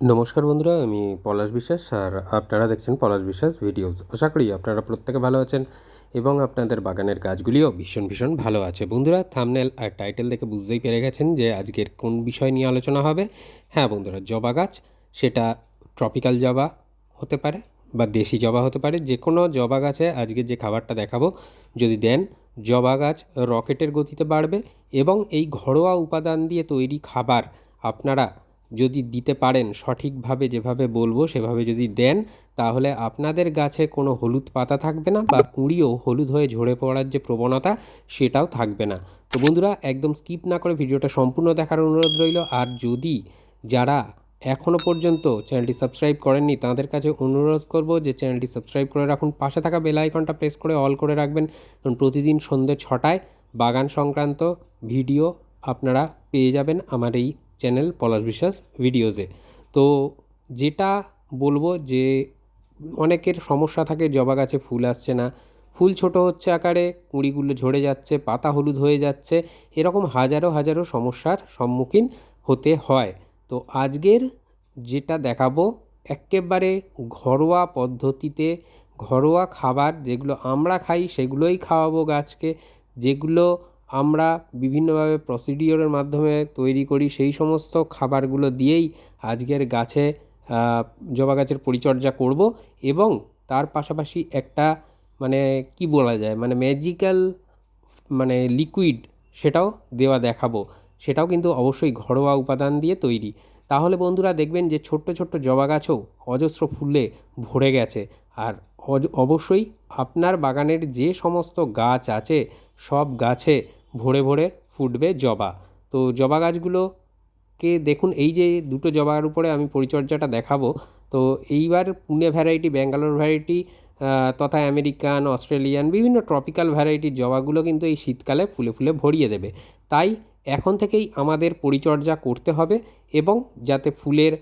নমস্কার বন্ধুরা, আমি পলাশ বিশ্বাস আর আপনারা দেখছেন পলাশ বিশ্বাস ভিডিওস। আশা করি আপনারা প্রত্যেকে ভালো আছেন এবং আপনাদের বাগানের গাছগুলিও ভীষণ ভীষণ ভালো আছে। বন্ধুরা থামনেল আর টাইটেল দেখে বুঝতেই পেরে গেছেন যে আজকের কোন বিষয় নিয়ে আলোচনা হবে। হ্যাঁ বন্ধুরা, জবা গাছ, সেটা ট্রপিক্যাল জবা হতে পারে বা দেশি জবা হতে পারে। যে কোনো জবা গাছে আজকে যে খাবারটা দেখাবো, যদি দেন জবা গাছ রকেটের গতিতে বাড়বে এবং এই ঘরোয়া উপাদান দিয়ে তৈরি খাবার আপনারা যদি দিতে পারেন, সঠিকভাবে যেভাবে বলব সেভাবে যদি দেন, তাহলে আপনাদের গাছে কোনো হলুদ পাতা থাকবে না বা কুঁড়িও হলুদ হয়ে ঝরে পড়ার যে প্রবণতা সেটাও থাকবে না। তো বন্ধুরা, একদম স্কিপ না করে ভিডিওটা সম্পূর্ণ দেখার অনুরোধ রইল। আর যদি যারা এখনও পর্যন্ত চ্যানেলটি সাবস্ক্রাইব করেননি, তাদের কাছে অনুরোধ করব যে চ্যানেলটি সাবস্ক্রাইব করে রাখুন। পাশে থাকা বেল আইকনটা প্রেস করে অল করে রাখবেন। কারণ প্রতিদিন সন্ধ্যে ছটায় বাগান সংক্রান্ত ভিডিও আপনারা পেয়ে যাবেন আমার এই চ্যানেল পলাশ বিশ্বাস ভিডিওসে তো যেটা বলব যে অনেকের সমস্যা থাকে, জবা গাছে ফুল আসছে না। ফুল ছোট হচ্ছে আকারে, কুঁড়িগুলো ঝরে যাচ্ছে, পাতা হলুদ হয়ে যাচ্ছে, এরকম হাজারো হাজারো সমস্যার সম্মুখীন হতে হয়। তো আজকের যেটা দেখাবো, একেবারে ঘরোয়া পদ্ধতিতে ঘরোয়া খাবার যেগুলো আমরা খাই, সেগুলোই খাওয়াবো গাছকে। যেগুলো আমরা বিভিন্নভাবে প্রসিডিওরের মাধ্যমে তৈরি করি সেই সমস্ত খাবারগুলো দিয়েই আজকের গাছে জবা গাছের পরিচর্যা করব এবং তার পাশাপাশি একটা মানে কি বলা যায় মানে ম্যাজিক্যাল মানে লিকুইড সেটাও দেওয়া দেখাবো। সেটাও কিন্তু অবশ্যই ঘরোয়া উপাদান দিয়ে তৈরি। তাহলে বন্ধুরা দেখবেন যে ছোট্ট ছোট্ট জবা গাছও অজস্র ফুলে ভরে গেছে। আর অবশ্যই আপনার বাগানের যে সমস্ত গাছ আছে, সব গাছে ভরে ভরে ফুটবে জবা। তো জবা গাছগুলোকে দেখুন, এই যে দুটো জবার উপরে আমি পরিচর্যাটা দেখাবো। তো এইবার পুনে ভ্যারাইটি ব্যাঙ্গালোর ভ্যারাইটি তথা আমেরিকান, অস্ট্রেলিয়ান, বিভিন্ন ট্রপিক্যাল ভ্যারাইটির জবাগুলো কিন্তু এই শীতকালে ফুলে ফুলে ভরিয়ে দেবে। তাই এখন থেকেই আমাদের পরিচর্যা করতে হবে এবং যাতে ফুলের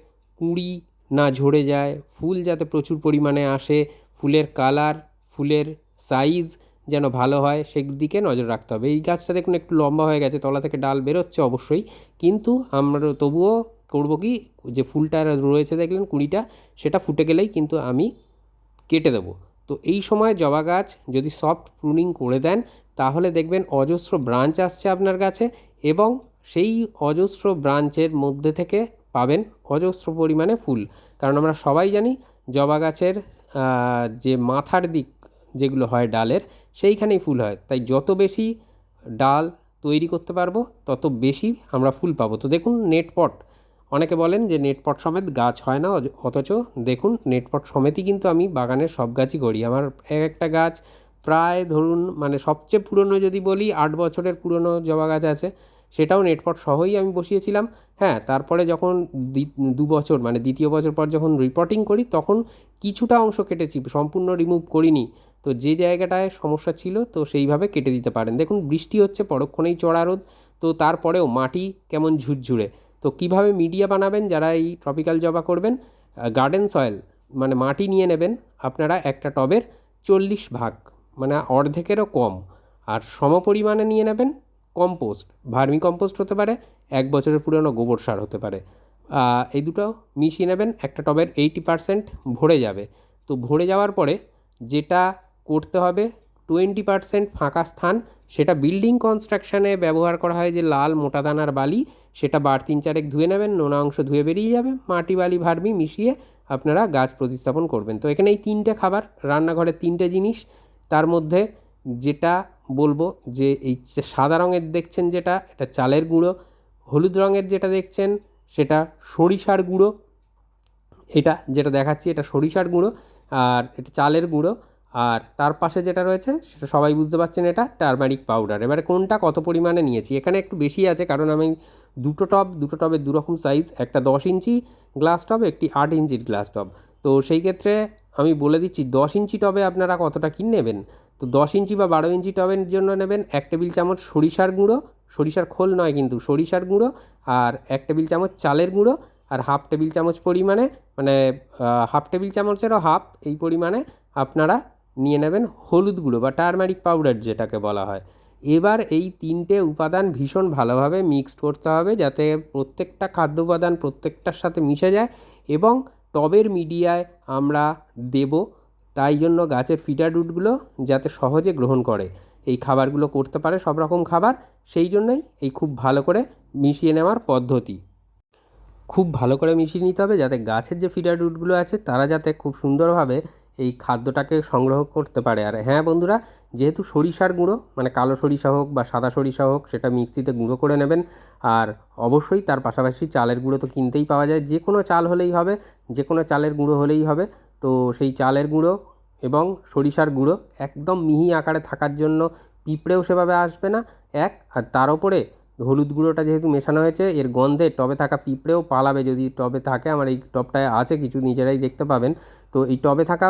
কুঁড়ি না ঝরে যায়, ফুল যাতে প্রচুর পরিমাণে আসে, ফুলের কালার ফুলের সাইজ যেন ভালো হয় সেদিকে নজর রাখতে হবে। এই গাছটা দেখুন একটু লম্বা হয়ে গেছে, তলা থেকে ডাল বেরোচ্ছে অবশ্যই। কিন্তু আমরা তবুও করব কি, যে ফুলটা রয়েছে দেখলেন কুড়িটা, সেটা ফুটে গেলেই কিন্তু আমি কেটে দেবো। তো এই সময় জবা গাছ যদি সফট প্রুনিং করে দেন, তাহলে দেখবেন অজস্র ব্রাঞ্চ আসছে আপনার কাছে এবং সেই অজস্র ব্রাঞ্চের মধ্যে থেকে পাবেন অজস্র পরিমাণে ফুল। কারণ আমরা সবাই জানি জবা গাছের যে মাথার দিক যেগুলো হয় ডালের, সেইখানেই ফুল হয়। তাই যত বেশি ডাল তৈরি করতে পারব, তত বেশি আমরা ফুল পাবো। তো দেখুন নেট পট অনেকে বলেন যে নেট পট সমেত গাছ হয় না অথচ দেখুন নেট পট সমেতই কিন্তু আমি বাগানের সব গাছই করি। আমার এক একটা গাছ প্রায় ধরুন মানে সবচেয়ে পুরনো যদি বলি, আট বছরের পুরনো জবা গাছ আছে, সেটাও নেটপট সহই আমি বসিয়েছিলাম। হ্যাঁ তারপরে যখন দু বছর মানে দ্বিতীয় বছর পর যখন রিপোর্টিং করি, তখন কিছুটা অংশ কেটেছি, সম্পূর্ণ রিমুভ করিনি। তো যে জায়গাটায় সমস্যা ছিল, তো সেইভাবে কেটে দিতে পারেন। দেখুন, বৃষ্টি হচ্ছে, পরক্ষণেই চড়া রোদ, তো তারপরেও মাটি কেমন ঝুরঝুরে। তো কীভাবে মিডিয়া বানাবেন, যারা এই ট্রপিক্যাল জবা করবেন গার্ডেন সয়েল মানে মাটি নিয়ে নেবেন, আপনারা একটা টবের চল্লিশ ভাগ মানে অর্ধেকেরও কম, আর সম পরিমাণে নিয়ে নেবেন কম্পোস্ট। ভার্মি কম্পোস্ট হতে পারে, এক বছরের পুরনো গোবর সার হতে পারে। এই দুটো মিশিয়ে নেবেন, একটা টবের এইটি পারসেন্ট ভরে যাবে। তো ভরে যাওয়ার পরে যেটা করতে হবে। টোয়েন্টি পারসেন্ট ফাঁকা স্থান, সেটা বিল্ডিং কনস্ট্রাকশানে ব্যবহার করা হয় যে লাল মোটা দানার বালি, সেটা বার তিন চারেক ধুয়ে নেবেন, নোনা অংশ ধুয়ে বেরিয়ে যাবে, মাটি বালি ভার্মি মিশিয়ে আপনারা গাছ প্রতিস্থাপন করবেন। তো এখানে এই তিনটে খাবার রান্নাঘরের তিনটে জিনিস, তার মধ্যে যেটা বলব যে এই সাদা রঙের দেখছেন যেটা, এটা চালের গুঁড়ো, হলুদ রঙের যেটা দেখছেন, সেটা সরিষার গুঁড়ো, এটা যেটা দেখাচ্ছি, এটা সরিষার গুঁড়ো, আর এটা চালের গুঁড়ো আর তার পাশে যেটা রয়েছে, সেটা সবাই বুঝতে পারছেন এটা, টারমারিক পাউডার। এবারে কোনটা কত পরিমাণে নিয়েছি? এখানে একটু বেশি আছে, কারণ আমি দুটো টব, দুটো টবের দুরকম সাইজ একটা দশ ইঞ্চি গ্লাস টব একটি আট ইঞ্চির গ্লাস টব তো সেই ক্ষেত্রে আমি বলে দিচ্ছি, দশ ইঞ্চি টবে আপনারা কতটা কি নেবেন? তো দশ ইঞ্চি বা বারো ইঞ্চি টবের জন্য নেবেন এক টেবিল চামচ সরিষার গুঁড়ো। সরিষার খোল নয় কিন্তু, সরিষার গুঁড়ো আর এক টেবিল চামচ চালের গুঁড়ো আর হাফ টেবিল চামচ পরিমাণে মানে হাফ টেবিল চামচেরও হাফ এই পরিমাণে আপনারা নিয়ে নেবেন হলুদ গুঁড়ো বা টারমারিক পাউডার যেটাকে বলা হয়। এবার এই তিনটে উপাদান ভীষণ ভালোভাবে মিক্সড করতে হবে যাতে প্রত্যেকটা খাদ্য উপাদান প্রত্যেকটার সাথে মিশে যায় এবং টবের মিডিয়ায় আমরা দেব তাই জন্য গাছের ফিডার রুটগুলো যাতে সহজে গ্রহণ করে। এই খাবারগুলো করতে পারে সব রকম খাবার, সেই জন্যই এই খুব ভালো করে মিশিয়ে নেওয়ার পদ্ধতি। খুব ভালো করে মিশিয়ে নিতে হবে যাতে গাছের যে ফিডার রুটগুলো আছে তারা যাতে খুব সুন্দরভাবে এই খাদ্যটাকে সংগ্রহ করতে পারে। আর হ্যাঁ বন্ধুরা, যেহেতু সরিষার গুঁড়ো মানে কালো সরিষা হোক বা সাদা সরিষা হোক, সেটা মিক্সিতে গুঁড়ো করে নেবেন। আর অবশ্যই তার পাশাপাশি চালের গুঁড়ো তো কিনতেই পাওয়া যায়। যে কোনো চাল হলেই হবে, যে কোনো চালের গুঁড়ো হলেই হবে। তো সেই চালের গুঁড়ো এবং সরিষার গুঁড়ো একদম মিহি আকারে থাকার জন্য পিঁপড়েও সেভাবে আসবে না। এক, আর তার ওপরে হলুদ গুঁড়োটা যেহেতু মেশানো হয়েছে, এর গন্ধে টবে থাকা পিঁপড়েও পালাবে যদি টবে থাকে। আমার এই টবটায় আছে, কিছু নিজেরাই দেখতে পাবেন। তো এই টবে থাকা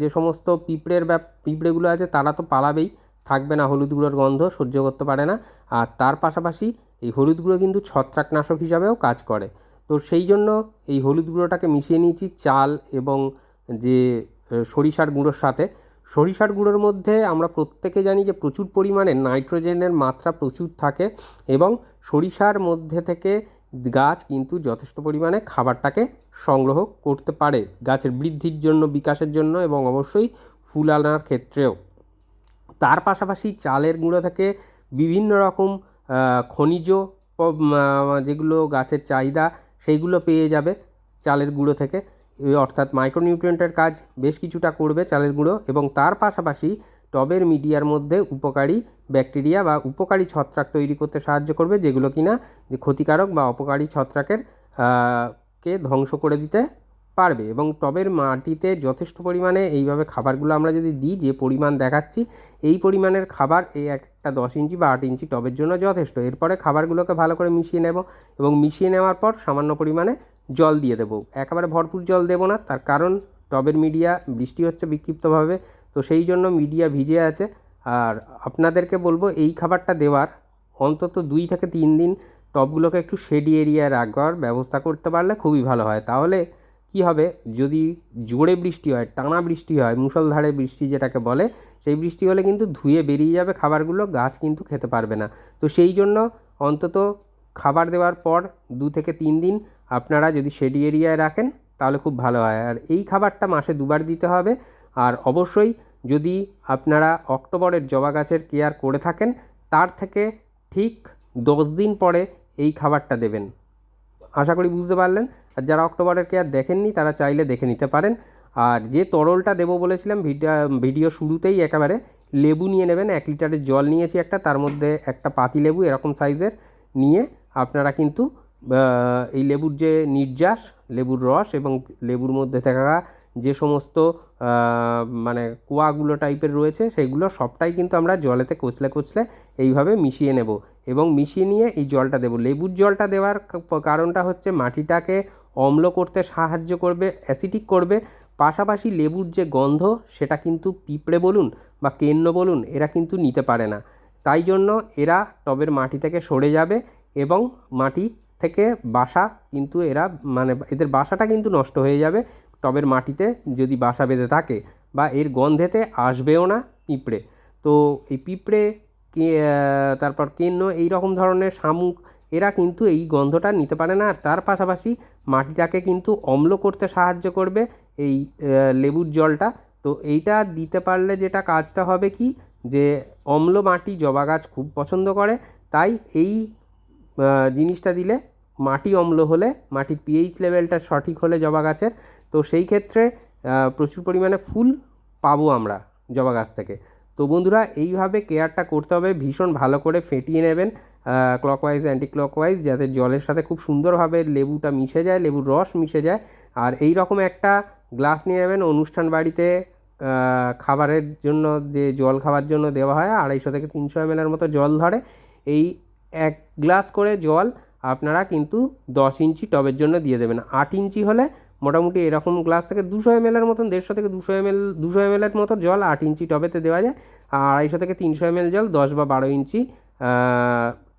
যে সমস্ত পিঁপড়ের ব্যাপ, পিঁপড়েগুলো আছে, তারা তো পালাবেই। থাকবে না হলুদ গুঁড়োর গন্ধ, সহ্য করতে পারে না। আর তার পাশাপাশি এই হলুদ গুঁড়ো কিন্তু ছত্রাকনাশক হিসাবেও কাজ করে। তো সেই জন্য এই হলুদ গুঁড়োটাকে মিশিয়ে নিয়েছি চাল এবং যে সরিষার গুঁড়োর সাথে। সরিষার গুঁড়োর মধ্যে আমরা প্রত্যেকে জানি যে প্রচুর পরিমাণে নাইট্রোজেনের মাত্রা প্রচুর থাকে এবং সরিষার মধ্যে থেকে গাছ কিন্তু যথেষ্ট পরিমাণে খাবারটাকে সংগ্রহ করতে পারে গাছের বৃদ্ধির জন্য, বিকাশের জন্য এবং অবশ্যই ফুল আনার ক্ষেত্রেও। তার পাশাপাশি চালের গুঁড়ো থেকে বিভিন্ন রকম খনিজ যেগুলো গাছের চাহিদা সেইগুলো পেয়ে যাবে চালের গুঁড়ো থেকে। অর্থাৎ মাইক্রোনিউট্রিয়েন্টের কাজ বেশ কিছুটা করবে চালের গুঁড়ো এবং তার পাশাপাশি টবের মিডিয়ার মধ্যে উপকারী ব্যাকটেরিয়া বা উপকারী ছত্রাক তৈরি করতে সাহায্য করবে, যেগুলো কিনা যে ক্ষতিকারক বা অপকারী ছত্রাকের কে ধ্বংস করে দিতে পারবে। এবং টবের মাটিতে যথেষ্ট পরিমাণে এইভাবে খাবারগুলো আমরা যদি দিই, যে পরিমাণ দেখাচ্ছি, এই পরিমাণের খাবার এই একটা দশ ইঞ্চি বা আট ইঞ্চি টবের জন্য যথেষ্ট। এরপরে খাবারগুলোকে ভালো করে মিশিয়ে নেব এবং মিশিয়ে নেওয়ার পর সামান্য পরিমাণে জল দিয়ে দেবো। একেবারে ভরপুর জল দেবো না, তার কারণ টবের মিডিয়া, বৃষ্টি হচ্ছে বিক্ষিপ্তভাবে, তো সেই জন্য মিডিয়া ভিজে আছে। আর আপনাদেরকে বলব, এই খাবারটা দেওয়ার অন্তত দুই থেকে তিন দিন টবগুলোকে একটু শেডি এরিয়ায় রাখবার ব্যবস্থা করতে পারলে খুবই ভালো হয়। তাহলে কী হবে, যদি জোরে বৃষ্টি হয়, টানা বৃষ্টি হয়, মুষলধারে বৃষ্টি যেটাকে বলে, সেই বৃষ্টি হলে কিন্তু ধুয়ে বেরিয়ে যাবে খাবারগুলো, গাছ কিন্তু খেতে পারবে না। তো সেই জন্য অন্তত খাবার দেওয়ার পর দু থেকে তিন দিন আপনারা যদি শেডি এরিয়ায় রাখেন, তাহলে খুব ভালো হয়। আর এই খাবারটা মাসে দুবার দিতে হবে। আর অবশ্যই যদি আপনারা অক্টোবরের জবা গাছের কেয়ার করে থাকেন, তার থেকে ঠিক দশ দিন পরে এই খাবারটা দেবেন। আশা করি বুঝতে পারলেন। আর যারা অক্টোবরের কেয়ার দেখেননি, তারা চাইলে দেখে নিতে পারেন। আর যে তরলটা দেবো বলেছিলাম, ভিডিও শুরুতেই একেবারে লেবু নিয়ে নেবেন। এক লিটারের জল নিয়েছি একটা, তার মধ্যে একটা পাতি লেবু, এরকম সাইজের নিয়ে আপনারা কিন্তু এই লেবুর যে নির্যাস, লেবুর রস এবং লেবুর মধ্যে থাকা যে সমস্ত মানে কুয়াগুলো টাইপের রয়েছে, সেগুলো সবটাই কিন্তু আমরা জলেতে কচলে কচলে এইভাবে মিশিয়ে নেব এবং মিশিয়ে নিয়ে এই জলটা দেবো। লেবুর জলটা দেওয়ার কারণটা হচ্ছে মাটিটাকে অম্ল করতে সাহায্য করবে অ্যাসিডিক করবে। পাশাপাশি লেবুর যে গন্ধ, সেটা কিন্তু পিঁপড়ে বলুন বা কেন্ন বলুন, এরা কিন্তু নিতে পারে না। তাই জন্য এরা টবের মাটি থেকে সরে যাবে এবং মাটি থেকে বাসা কিন্তু এরা মানে এদের বাসাটা কিন্তু নষ্ট হয়ে যাবে। টবের মাটিতে যদি বাসা বেঁধে থাকে বা এর গন্ধেতে আসবেও না পিঁপড়ে। তো এই পিঁপড়ে তারপর কেন্ন এই রকম ধরনের শামুক, এরা কিন্তু এই গন্ধটা নিতে পারে না। আর তার পাশাপাশি মাটিটাকে কিন্তু অম্ল করতে সাহায্য করবে এই লেবুর জলটা। তো এইটা দিতে পারলে যেটা কাজটা হবে কি? যে অম্ল মাটি জবা গাছ খুব পছন্দ করে। তাই এই জিনিসটা দিলে মাটি অম্ল হলে, মাটির পিএইচ লেভেলটা সঠিক হলে জবা গাছের। তো সেই ক্ষেত্রে প্রচুর পরিমাণে ফুল পাবো আমরা জবা গাছ থেকে। তো বন্ধুরা, এইভাবে কেয়ারটা করতে হবে, ভীষণ ভালো করে ফেটিয়ে নেবেন ক্লকওয়াইজ অ্যান্টি ক্লকওয়াইজ যাতে জলের সাথে খুব সুন্দরভাবে লেবুটা মিশে যায়, লেবুর রস মিশে যায়। আর এই রকম একটা গ্লাস নিয়ে নেবেন, অনুষ্ঠান বাড়িতে খাবারের জন্য, যে জল খাওয়ার জন্য দেওয়া হয়, আড়াইশো থেকে তিনশো এমএলের মতো জল ধরে, এই এক গ্লাস করে জল আপনারা কিন্তু দশ ইঞ্চি টবের জন্য দিয়ে দেবেন। আট ইঞ্চি হলে মোটামুটি এরকম গ্লাস থেকে দুশো এমএলের মতন, দেড়শো থেকে দুশো এমএল, দুশো এমএলের মতো জল আট ইঞ্চি টবেতে দেওয়া যায়। আর আড়াইশো থেকে তিনশো এমএল জল দশ বা বারো ইঞ্চি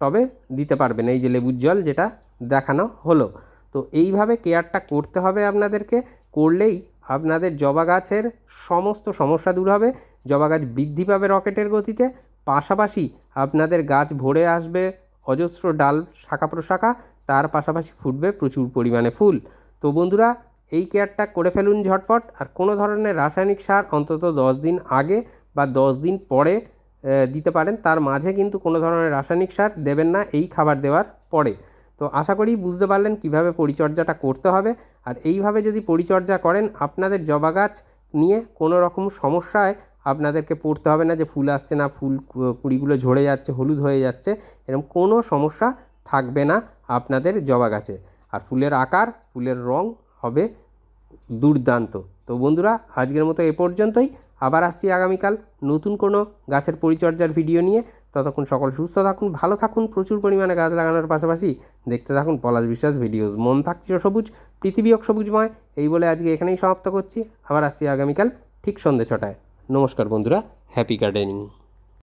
টবে দিতে পারবেন এই যে লেবুর জল যেটা দেখানো হলো। তো এইভাবে কেয়ারটা করতে হবে আপনাদেরকে। করলেই আপনাদের জবা গাছের সমস্ত সমস্যা দূর হবে। জবা গাছ বৃদ্ধি পাবে রকেটের গতিতে। পাশাপাশি আপনাদের গাছ ভরে আসবে অজস্র ডাল, শাখা প্রশাখা, তার পাশাপাশি ফুটবে প্রচুর পরিমাণে ফুল। তো বন্ধুরা, এই কেয়ারটা করে ফেলুন ঝটপট। আর কোনো ধরনের রাসায়নিক সার অন্তত দশ দিন আগে বা দশ দিন পরে দিতে পারেন। তার মাঝে কিন্তু কোনো ধরনের রাসায়নিক সার দেবেন না এই খাবার দেওয়ার পরে। তো আশা করি বুঝতে পারলেন কীভাবে পরিচর্যাটা করতে হবে। আর এইভাবে যদি পরিচর্যা করেন, আপনাদের জবা গাছ নিয়ে কোনো রকম সমস্যায় আপনাদেরকে পড়তে হবে না যে ফুল আসছে না, ফুল কুড়িগুলো ঝরে যাচ্ছে, হলুদ হয়ে যাচ্ছে, এরকম কোনো সমস্যা থাকবে না আপনাদের জবা গাছে। আর ফুলের আকার, ফুলের রং হবে দুর্দান্ত। তো বন্ধুরা, আজকের মতো এ পর্যন্তই। আবার আসছি আগামীকাল নতুন কোনো গাছের পরিচর্যার ভিডিও নিয়ে। ততক্ষণ সকল সুস্থ থাকুন, ভালো থাকুন, প্রচুর পরিমাণে গাছ লাগানোর পাশাপাশি দেখতে থাকুন পলাশ বিশ্বাস ভিডিওস। মন থাকছে সবুজ, পৃথিবী সবুজময়। এই বলে আজকে এখানেই সমাপ্ত করছি। আবার আসছি আগামীকাল ঠিক সন্ধে ছটায়। নমস্কার বন্ধুরা হ্যাপি গার্ডেনিং